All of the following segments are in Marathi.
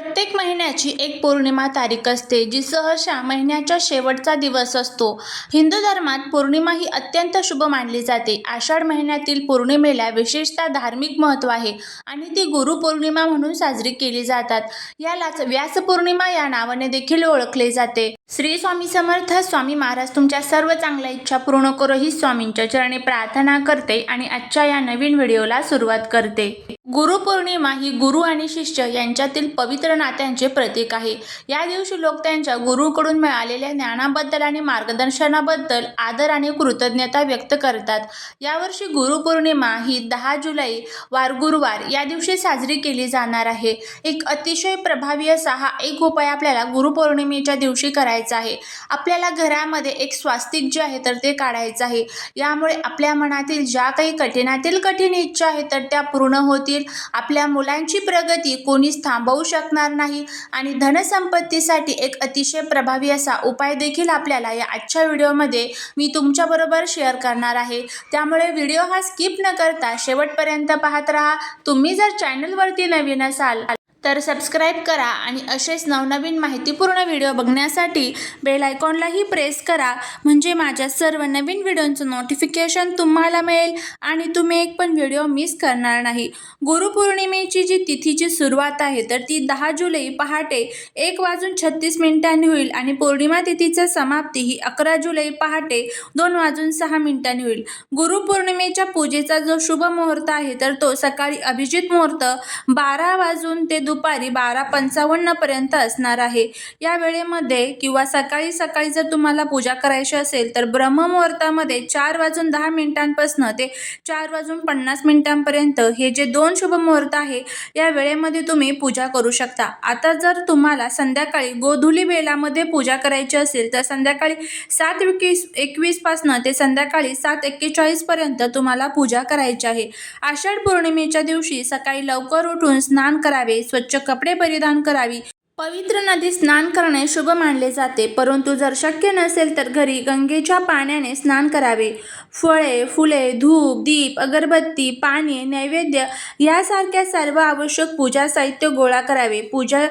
प्रत्येक महिन्याची एक पौर्णिमा तारीख असते जी सहसा महिन्याच्या शेवटचा दिवस असतो. हिंदू धर्मात पौर्णिमा ही अत्यंत शुभ मानली जाते. आषाढ महिन्यातील पौर्णिमेला विशेषतः धार्मिक महत्त्व आहे आणि ती गुरुपौर्णिमा म्हणून साजरी केली जातात. यालाच व्यास पौर्णिमा या नावाने देखील ओळखले जाते. श्री स्वामी समर्थ स्वामी महाराज तुमच्या सर्व चांगल्या इच्छा पूर्ण करो ही स्वामींच्या चरणी प्रार्थना करते आणि आजच्या या नवीन व्हिडिओला सुरुवात करते. गुरुपौर्णिमा ही गुरु आणि शिष्य यांच्यातील पवित्र नात्यांचे प्रतीक आहे. या दिवशी लोक त्यांच्या गुरुकडून मिळालेल्या ज्ञानाबद्दल आणि मार्गदर्शनाबद्दल आदर आणि कृतज्ञता व्यक्त करतात. यावर्षी गुरुपौर्णिमा ही दहा जुलै वार गुरुवार या दिवशी साजरी केली जाणार आहे. एक अतिशय प्रभावी असा हा एक उपाय आपल्याला गुरुपौर्णिमेच्या दिवशी करायचा आहे. आपल्याला घरामध्ये एक स्वास्तिक जे आहे तर ते काढायचं आहे. यामुळे आपल्या मनातील ज्या काही कठीणातील कठीण इच्छा आहेत तर त्या पूर्ण होतील. आपल्या मुलांची प्रगती कोणीच थांबवू शकणार नाही. आणि धनसंपत्तीसाठी एक अतिशय प्रभावी असा उपाय देखील आपल्याला या आजच्या व्हिडिओमध्ये मी तुमच्याबरोबर शेअर करणार आहे. त्यामुळे व्हिडिओ हा स्किप न करता शेवटपर्यंत पाहत राहा. तुम्ही जर चॅनलवरती नवीन असाल तर सबस्क्राईब करा आणि असेच नवनवीन माहितीपूर्ण व्हिडिओ बघण्यासाठी बेल आयकॉनलाही प्रेस करा. म्हणजे माझ्या सर्व नवीन व्हिडिओंचं नोटिफिकेशन तुम्हाला मिळेल आणि तुम्ही एक पण व्हिडिओ मिस करणार नाही. गुरुपौर्णिमेची जी तिथीची सुरुवात आहे तर ती दहा जुलै पहाटे एक वाजून छत्तीस मिनिटांनी होईल आणि पौर्णिमा तिथीचा समाप्ती ही अकरा जुलै पहाटे दोन वाजून सहा मिनिटांनी होईल. गुरुपौर्णिमेच्या पूजेचा जो शुभ मुहूर्त आहे तर तो सकाळी अभिजित मुहूर्त बारा वाजून ते दुपारी बारा पंचावन्नपर्यंत असणार आहे. या वेळेमध्ये किंवा सकाळी सकाळी जर तुम्हाला पूजा करायची असेल तर ब्रह्ममुहूर्तामध्ये चार वाजून दहा मिनिटांपासून ते चार वाजून पन्नास मिनिटांपर्यंत हे जे दोन शुभ मुहूर्त आहे या वेळेमध्ये तुम्ही पूजा करू शकता. आता जर तुम्हाला संध्याकाळी गोधुली वेळामध्ये पूजा करायची असेल तर संध्याकाळी सात एकवीस एकवीसपासनं ते संध्याकाळी सात एक्केचाळीसपर्यंत तुम्हाला पूजा करायची आहे. आषाढ पौर्णिमेच्या दिवशी सकाळी लवकर उठून स्नान करावे स्वच्छ कपडे परिधान करावी. पवित्र नदीत स्नान करणे शुभ मानले जाते. परंतु जर शक्य नसेल तर घरी गंगेच्या पाण्याने स्नान करावे. फळे फुले धूप दीप अगरबत्ती पाणी नैवेद्य यासारख्या सर्व आवश्यक पूजा साहित्य गोळा करावे. पूजा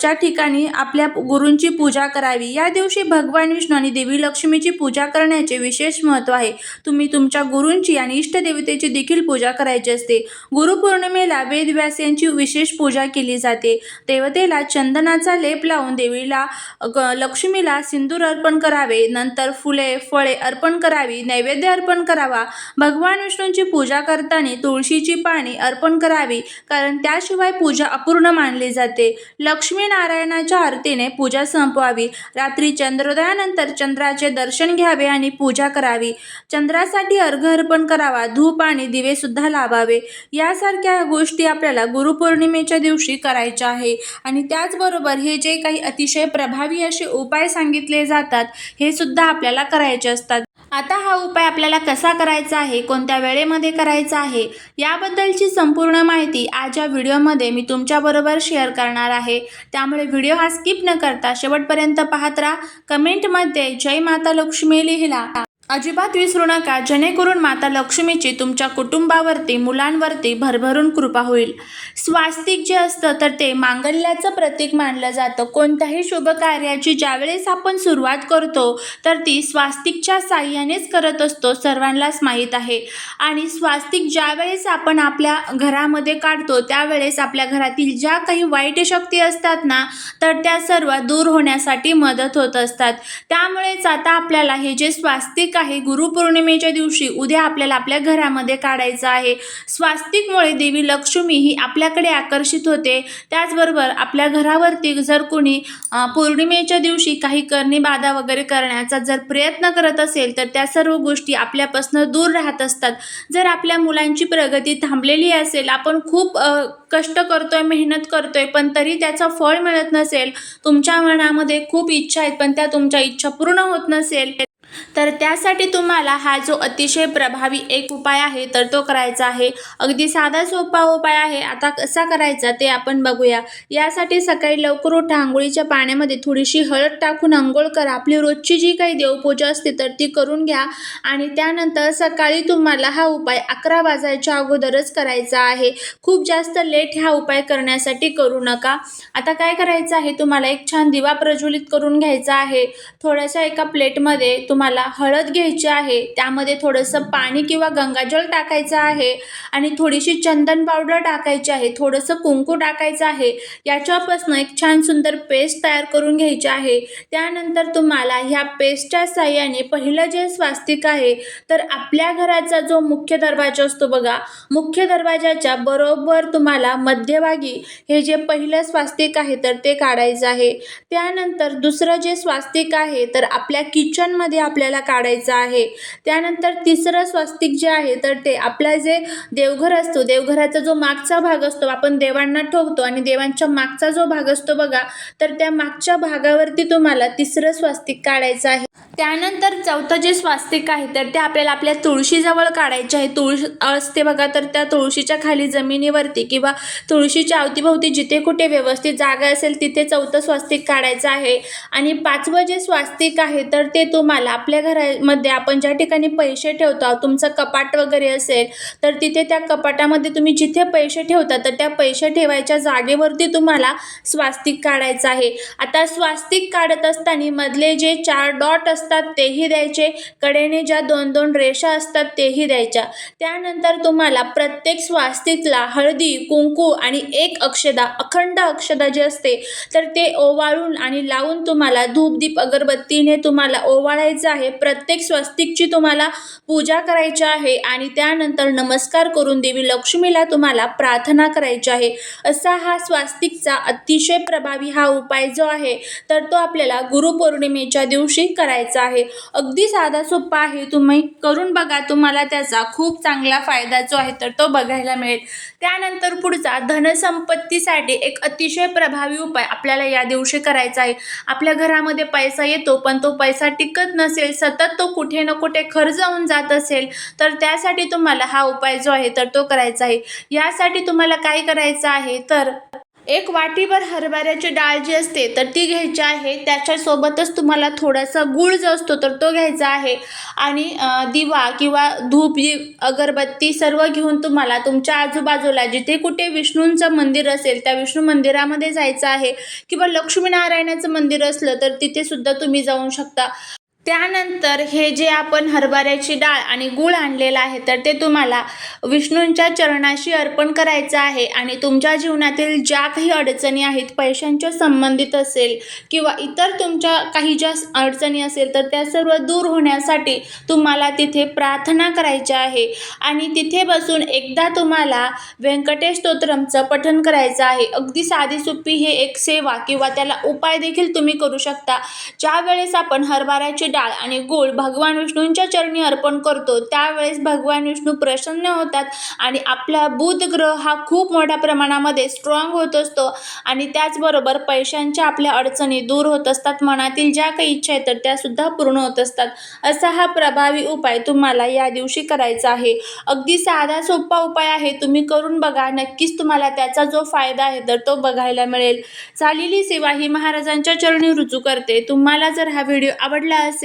च्या ठिकाणी आपल्या गुरूंची पूजा करावी. या दिवशी भगवान विष्णू आणि देवी लक्ष्मीची पूजा करण्याचे विशेष महत्त्व आहे. तुम्ही तुमच्या गुरूंची आणि इष्टदेवतेची देखील पूजा करायची असते. गुरुपौर्णिमेला वेदव्यास यांची विशेष पूजा केली जाते. देवतेला चंद चंदनाचा लेप लावून देवीला ग- लक्ष्मीला सिंदूर अर्पण करावे नंतर फुले फळे अर्पण करावी नैवेद्य अर्पण करावा भगवान विष्णूंची पूजा करताना तुळशीची पाने अर्पण करावी कारण त्याशिवाय पूजा अपूर्ण मानली जाते. लक्ष्मी नारायणाच्या आरतीने पूजा संपवावी रात्री चंद्रोदयानंतर चंद्राचे दर्शन घ्यावे आणि पूजा करावी. चंद्रासाठी अर्घ अर्पण करावा धूप आणि दिवे सुद्धा लावावे. यासारख्या गोष्टी आपल्याला गुरुपौर्णिमेच्या दिवशी करायच्या आहे. आणि त्याचबरोबर हे जे काही अतिशय प्रभावी असे उपाय सांगितले जातात हे सुद्धा आपल्याला करायचे असतात. आता हा उपाय आपल्याला कसा करायचा आहे कोणत्या वेळेमध्ये करायचा आहे याबद्दलची संपूर्ण माहिती आज या व्हिडिओमध्ये मी तुमच्याबरोबर शेअर करणार आहे. त्यामुळे व्हिडिओ हा स्किप न करता शेवटपर्यंत पाहत राहा. कमेंटमध्ये जय माता लक्ष्मी लिहिला. अजिबात विसरू नका जेणेकरून माता लक्ष्मीची तुमच्या कुटुंबावरती मुलांवरती भरभरून कृपा होईल. स्वास्तिक जे असतं तर ते मांगल्याचं प्रतीक मानलं जातं. कोणत्याही शुभ कार्याची ज्यावेळेस आपण सुरुवात करतो तर ती स्वास्तिकच्या साह्यानेच करत असतो सर्वांनाच माहीत आहे. आणि स्वास्तिक ज्यावेळेस आपण आपल्या घरामध्ये काढतो त्यावेळेस आपल्या घरातील ज्या काही वाईट शक्ती असतात ना तर त्या सर्व दूर होण्यासाठी मदत होत असतात. त्यामुळेच आता आपल्याला हे जे स्वास्तिक आहे. गुरुपौर्णिमेच्या दिवशी उद्या आपल्याला आपल्या घरामध्ये काढायचं आहे. स्वास्तिकमुळे देवी लक्ष्मी ही आपल्याकडे आकर्षित होते. त्याचबरोबर आपल्या घरावरती जर कोणी पौर्णिमेच्या दिवशी काही करणी बाधा वगैरे करण्याचा जर प्रयत्न करत असेल तर त्या सर्व गोष्टी आपल्यापासून दूर राहत असतात. जर आपल्या मुलांची प्रगती थांबलेली असेल आपण खूप कष्ट करतोय मेहनत करतोय पण तरी त्याचं फळ मिळत नसेल तुमच्या मनामध्ये खूप इच्छा आहेत पण त्या तुमच्या इच्छा पूर्ण होत नसेल तर त्यासाठी तुम्हाला हा जो अतिशय प्रभावी एक उपाय आहे तर तो करायचा आहे. अगदी साधा सोपा उपाय आहे. आता कसा करायचा ते आपण बघूया. यासाठी सकाळी लवकर उठा आंघोळीच्या पाण्यामध्ये थोडीशी हळद टाकून आंघोळ करा. आपली रोजची जी काही देवपूजा असते तर ती करून घ्या. आणि त्यानंतर सकाळी तुम्हाला हा उपाय अकरा वाजायच्या अगोदरच करायचा आहे. खूप जास्त लेट हा उपाय करण्यासाठी करू नका. आता काय करायचं आहे? तुम्हाला एक छान दिवा प्रज्वलित करून घ्यायचा आहे. थोड्याशा एका प्लेटमध्ये तुम्हाला हळद घ्यायची आहे त्यामध्ये थोडंसं पाणी किंवा गंगाजल टाकायचं आहे आणि थोडीशी चंदन पावडर टाकायची आहे थोडंसं कुंकू टाकायचं आहे याच्यापासून एक छान सुंदर पेस्ट तयार करून घ्यायची आहे. त्यानंतर तुम्हाला ह्या पेस्टच्या साह्याने पहिलं जे स्वास्तिक आहे तर आपल्या घराचा जो मुख्य दरवाजा असतो बघा मुख्य दरवाजाच्या बरोबर तुम्हाला मध्यभागी हे जे पहिलं स्वास्तिक आहे तर ते काढायचं आहे. त्यानंतर दुसरं जे स्वास्तिक आहे तर आपल्या किचनमध्ये आपल्याला काढायचं आहे. त्यानंतर तिसरं स्वास्तिक जे आहे तर ते आपला जे देवघर असतो देवघराचा जो मागचा भाग असतो आपण देवांना ठोकतो आणि देवांच्या मागचा जो भाग असतो बघा तर त्या मागच्या भागावरती तुम्हाला तिसरं स्वास्तिक काढायचं आहे. त्यानंतर चौथं जे स्वास्तिक आहे तर ते आपल्याला आपल्या तुळशीजवळ काढायचे आहे. तुळस असते बघा तर त्या तुळशीच्या खाली जमिनीवरती किंवा तुळशीच्या अवतीभोवती जिथे कुठे व्यवस्थित जागा असेल तिथे चौथं स्वास्तिक काढायचं आहे. आणि पाचवं जे स्वास्तिक आहे तर ते तुम्हाला आपल्या घरामध्ये आपण ज्या ठिकाणी पैसे ठेवतो तुमचं कपाट वगैरे असेल तर तिथे त्या कपाटामध्ये तुम्ही जिथे पैसे ठेवता तर त्या पैसे ठेवायच्या जागेवरती तुम्हाला स्वास्तिक काढायचं आहे. आता स्वास्तिक काढत असताना मधले जे चार डॉट असतात तेही द्यायचे. कडेने ज्या दोन दोन रेषा असतात तेही द्यायच्या. त्यानंतर तुम्हाला प्रत्येक स्वास्तिकला हळदी कुंकू आणि एक अक्षदा अखंड अक्षदा जे असते तर ते ओवाळून आणि लावून तुम्हाला धूपदीप अगरबत्तीने तुम्हाला ओवाळायचं आहे. प्रत्येक स्वस्तिकची तुम्हाला पूजा करायची आहे आणि त्यानंतर नमस्कार करून देवी लक्ष्मीला तुम्हाला प्रार्थना करायची आहे. असा हा स्वास्तिकचा अतिशय प्रभावी हा उपाय जो आहे तर तो आपल्याला गुरुपौर्णिमेच्या दिवशी करायचा आहे. अगदी साधा सोपा आहे. तुम्ही करून बघा तुम्हाला त्याचा खूप चांगला फायदा जो आहे तर तो बघायला मिळेल. त्यानंतर पुढचा धनसंपत्तीसाठी एक अतिशय प्रभावी उपाय आपल्याला या दिवशी करायचा आहे. आपल्या घरामध्ये पैसा येतो पण तो पैसा टिकत नसेल सतत तो कुठे ना कुठे खर्च होऊन जात असेल तर त्यासाठी तुम्हाला हा उपाय जो आहे तर तो करायचा आहे. यासाठी तुम्हाला काय करायचं आहे तर एक वाटीभर हरभऱ्याची डाळ जी असते तर ती घ्यायची आहे. त्याच्यासोबतच तुम्हाला थोडासा गूळ जो असतो तर तो घ्यायचा आहे. आणि दिवा किंवा धूप अगरबत्ती सर्व घेऊन तुम्हाला तुमच्या आजूबाजूला जिथे कुठे विष्णूंचं मंदिर असेल त्या विष्णू मंदिरामध्ये जायचं आहे. किंवा लक्ष्मीनारायणाचं मंदिर असलं तर तिथेसुद्धा तुम्ही जाऊ शकता. त्यानंतर हे जे आपण हरभऱ्याची डाळ आणि गूळ आणलेलं आहे तर ते तुम्हाला विष्णूंच्या चरणाशी अर्पण करायचं आहे आणि तुमच्या जीवनातील ज्या काही अडचणी आहेत पैशांच्या संबंधित असेल किंवा इतर तुमच्या काही ज्या अडचणी असेल तर त्या सर्व दूर होण्यासाठी तुम्हाला तिथे प्रार्थना करायची आहे. आणि तिथे बसून एकदा तुम्हाला व्यंकटेश स्तोत्रमचं पठन करायचं आहे. अगदी साधी सोपी हे एक सेवा किंवा त्याला उपाय देखील तुम्ही करू शकता. ज्या वेळेस आपण हरभऱ्याची डाळ आणि गूळ भगवान विष्णूंच्या चरणी अर्पण करतो. त्यावेळेस भगवान विष्णू प्रसन्न होतात आणि आपला बुध ग्रह हा खूप मोठ्या प्रमाणामध्ये स्ट्रॉंग होत असतो आणि त्याचबरोबर पैशांच्या आपल्या अडचणी दूर होत असतात. मनातील ज्या काही इच्छा आहेत तर त्यासुद्धा पूर्ण होत असतात. असा हा प्रभावी उपाय तुम्हाला या दिवशी करायचा आहे. अगदी साधा सोपा उपाय आहे. तुम्ही करून बघा. नक्कीच तुम्हाला त्याचा जो फायदा आहे तर तो बघायला मिळेल. चालेली सेवा ही महाराजांच्या चरणी रुजू करते. तुम्हाला जर हा व्हिडिओ आवडला असेल